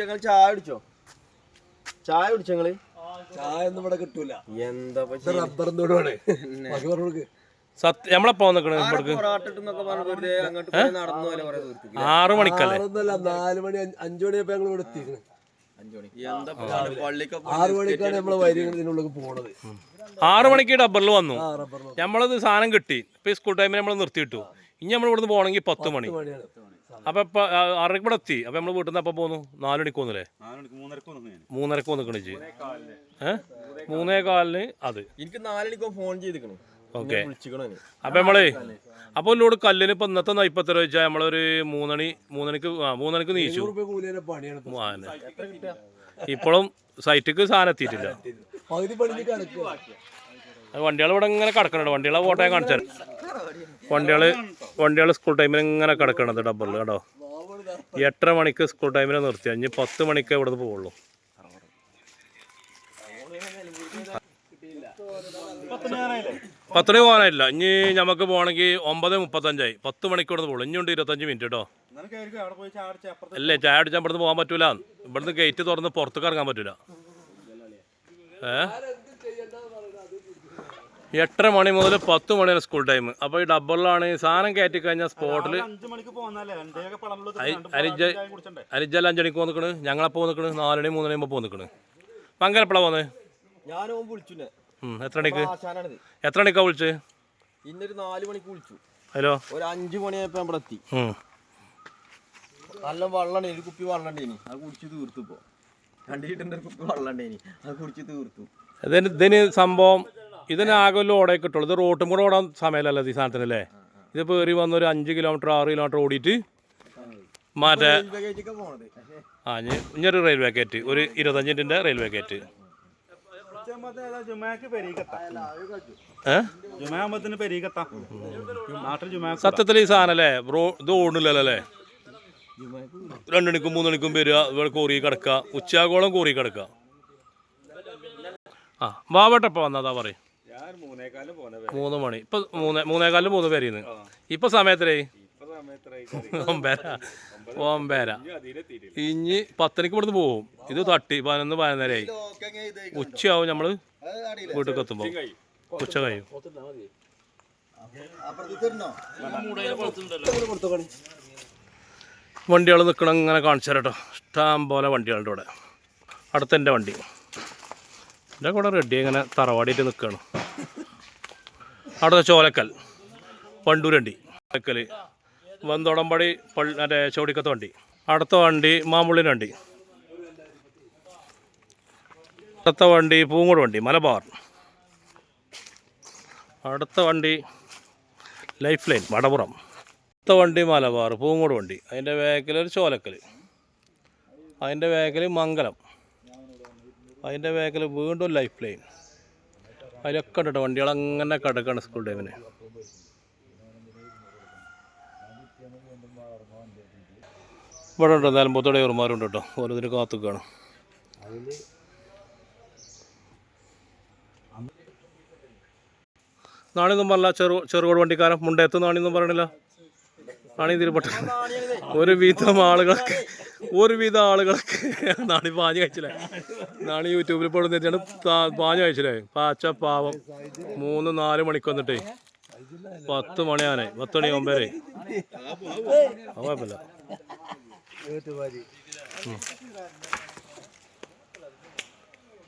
ഞങ്ങൾ ചായ കുടിച്ചോ? ചായ കുടിച്ചോ ഞങ്ങൾ ചായ ഒന്നും ഇവിടെ കിട്ടൂല. എന്താ റബ്ബറും പറഞ്ഞു സത്യം ഇവിടേക്ക്? നടന്നു പോലെ ആറ് മണിക്കല്ലേ? ആറൊന്നല്ല നാല് മണി അഞ്ച് അഞ്ച് മണിയപ്പോ ഞങ്ങൾ ഇവിടെ എത്തിയിരുന്നു ആറ് മണിക്കാണ് നമ്മൾ പോണത്. ആറ് മണിക്ക് ഡബ്ബറിൽ വന്നു. ആ നമ്മളത് സാധനം കിട്ടി. ഇപ്പൊ ഈ സ്കൂൾ ടൈമിൽ നമ്മൾ നിർത്തിയിട്ടു. ഇനി നമ്മൾ ഇവിടുന്ന് പോകണമെങ്കിൽ പത്ത് മണി. അപ്പൊ ഇപ്പൊ ആ, ആറരയ്ക്ക് ഇവിടെ എത്തി. അപ്പൊ നമ്മൾ വീട്ടിൽ നിന്ന് അപ്പൊ പോന്നു. നാല് മണിക്ക് പോന്നില്ലേ മൂന്നരക്ക് വന്ന് നിക്കണിച്ച് ഏഹ് മൂന്നേ കാലിന് അത്. എനിക്ക് നാലണിക്കോ ഫോൺ ചെയ്തിരിക്കണം ഓക്കെ. അപ്പൊ നമ്മളേ അപ്പൊ എന്നോട് കല്ലിന് ഇപ്പൊ ഇന്നത്തെ നൈപ്പത്തര വെച്ചാൽ നമ്മളൊരു മൂന്നണി മൂന്നണിക്ക് ആ മൂന്നണിക്ക് നീച്ചു. ഇപ്പോഴും സൈറ്റിക്ക് സാധനം എത്തിയിട്ടില്ല. വണ്ടികൾ ഇവിടെ ഇങ്ങനെ കിടക്കണുണ്ട്. വണ്ടികളെ ഫോട്ടോ കാണിച്ചാൽ വണ്ടികൾ വണ്ടികൾ സ്കൂൾ ടൈമിൽ ഇങ്ങനെ കിടക്കണത് ഡബിൾ കേട്ടോ എട്ടര മണിക്ക് സ്കൂൾ ടൈമിൽ നിർത്തി. അഞ്ഞ് പത്ത് മണിക്ക് ഇവിടുന്ന് പോവുള്ളൂ. മണി പോകാനായില്ല ഇനി നമുക്ക് പോകണമെങ്കിൽ ഒമ്പത് മുപ്പത്തഞ്ചായി. പത്ത് മണിക്ക് ഇവിടുന്ന് പോകുള്ളൂ ഇനിയുണ്ട് ഇരുപത്തഞ്ച് മിനിറ്റ് കേട്ടോ അല്ലേ ചായ അടിച്ചാൽ ഇവിടുന്ന് പോകാൻ പറ്റൂല. ഇവിടുന്ന് ഗേറ്റ് തുറന്ന് പുറത്തേക്ക് ഇറങ്ങാൻ പറ്റൂല. ഏ? എട്ടര മണി മുതൽ പത്ത് മണി വരെ സ്കൂൾ ടൈം അപ്പോൾ ഈ ഡബ്ബറിലാണ് ഈ സാധനം കയറ്റി കഴിഞ്ഞാൽ സ്പോട്ടിൽ അഞ്ചു മണിക്ക് പോന്നിക്കണ് ഞങ്ങളപ്പോൾ പോന്നിക്കണ് നാലണി മൂന്നണി മുമ്പ് പോന്നിക്കണ് മംഗലപ്പള പോന്നെ എത്ര മണിക്ക്? എത്ര മണിക്കാ വിളിച്ച്? ഇന്നൊരു നാല് മണിക്ക് വിളിച്ചു. ഹലോ? ഒരു അഞ്ചു മണിയായപ്പോ ഇവിടെ എത്തി. നല്ല വെള്ളം ഒരു കുപ്പി വെള്ളം ഉണ്ടേനി. അത് കുടിച്ച് തീർത്തു ഇപ്പൊ. രണ്ട് ഒരു കുപ്പി വെള്ളം ഉണ്ടേനി. അത് കുടിച്ച് തീർത്തു. ഇതിന് സംഭവം? ഇതിന് ആകെ ഒരു ഓടേ കിട്ടുള്ളൂ. ഇത് റോട്ടും കൂടെ ഓടാൻ സമയമല്ലല്ലോ ഈ സാധനത്തിനല്ലേ? ഇത് പേറി വന്ന് ഒരു അഞ്ച് കിലോമീറ്റർ ആറ് കിലോമീറ്റർ ഓടിയിട്ട് മറ്റേ ആ ഇഞ്ഞൊരു റെയിൽവേ ഗേറ്റ് ഒരു ഇരുപത്തഞ്ചിന്റെ റെയിൽവേ ഗേറ്റ്. ജുമാക്ക് സത്യത്തിൽ ഈ സാധനം അല്ലേ ബ്രോ ഇത് ഓടുന്നില്ലല്ലേ? രണ്ടുമണിക്കും രണ്ടണിക്കും മൂന്നണിക്കും വരിക ഇവിടെ കോറി കിടക്കുക ഉച്ചയാകോളം കോറി കിടക്കുക. ആ ബാബട്ടപ്പ വന്നതാ പറയും. മൂന്ന് മണി. ഇപ്പൊ മൂന്ന് മൂന്നേകാലിന് മൂന്ന് ഇപ്പൊ സമയത്തിലേ ഇപ്പൊ സമയത്ത് ഒമ്പേര ഒമ്പേര ഇനി പത്തണിക്ക് ഇവിടുന്ന് പോവും. ഇത് തട്ടി പതിനൊന്ന് പതിനൊന്നരയായി ഉച്ചയാവും നമ്മൾ വീട്ടിൽ എത്തുമ്പോ. ഉച്ച കഴിയും. വണ്ടികൾ നിൽക്കണം ഇങ്ങനെ കാണിച്ചു തരാം കേട്ടോ ഇഷ്ടം പോലെ വണ്ടികളുടെ ഇവിടെ. അടുത്തെന്റെ വണ്ടി. എന്റെ കൂടെ റെഡി ഇങ്ങനെ തറവാടിയിട്ട് നിൽക്കുകയാണ് അടുത്ത ചോലക്കൽ വണ്ടൂരണ്ടി. ചോലക്കൽ വന്തോടമ്പടി പള്ളി മറ്റേ ചോടിക്കത്ത വണ്ടി. അടുത്ത വണ്ടി മാമുള്ളിന്റെ വണ്ടി. അടുത്ത വണ്ടി പൂങ്ങോട് വണ്ടി മലബാർ. അടുത്ത വണ്ടി ലൈഫ് ലൈൻ വടപുറം. അടുത്ത വണ്ടി മലബാർ പൂങ്ങോട് വണ്ടി. അതിന്റെ വേക്കിൽ ഒരു ചോലക്കൽ. അതിന്റെ വേക്കിൽ മംഗലം. അതിന്റെ വേക്കിൽ വീണ്ടും ലൈഫ് ലൈൻ. അതിലൊക്കെ കേട്ടോ വണ്ടികൾ അങ്ങനെ കിടക്കാണ് സ്കൂൾ ടൈമിന് ഇവിടെ ഉണ്ട്? നിലമ്പൂത്തോടെ ഇവന്മാരുണ്ട് കേട്ടോ. ഓരോന്നിന് കാത്തുക്കാണ് നാണിയൊന്നും പറഞ്ഞ ചെറു ചെറുകോട് വണ്ടിക്കാരൻ മുണ്ടയത്ത് നാണിയൊന്നും പറയണില്ല. നാണി തിരുപ്പട്ട ഒരു വിധം ആളുകളൊക്കെ ഒരു വിധം ആളുകളൊക്കെ നാണി പാഞ്ഞ് കഴിച്ചില്ലേ? നാണി യൂട്യൂബിൽ പെടുന്നിട്ടാണ് പാഞ്ഞ് കഴിച്ചില്ലേ? പാച്ച പാവം. മൂന്ന് നാല് മണിക്ക് വന്നിട്ടേ. പത്ത് മണിയാണേ പത്ത് മണി ഒമ്പതേ അത് കുഴപ്പമില്ല.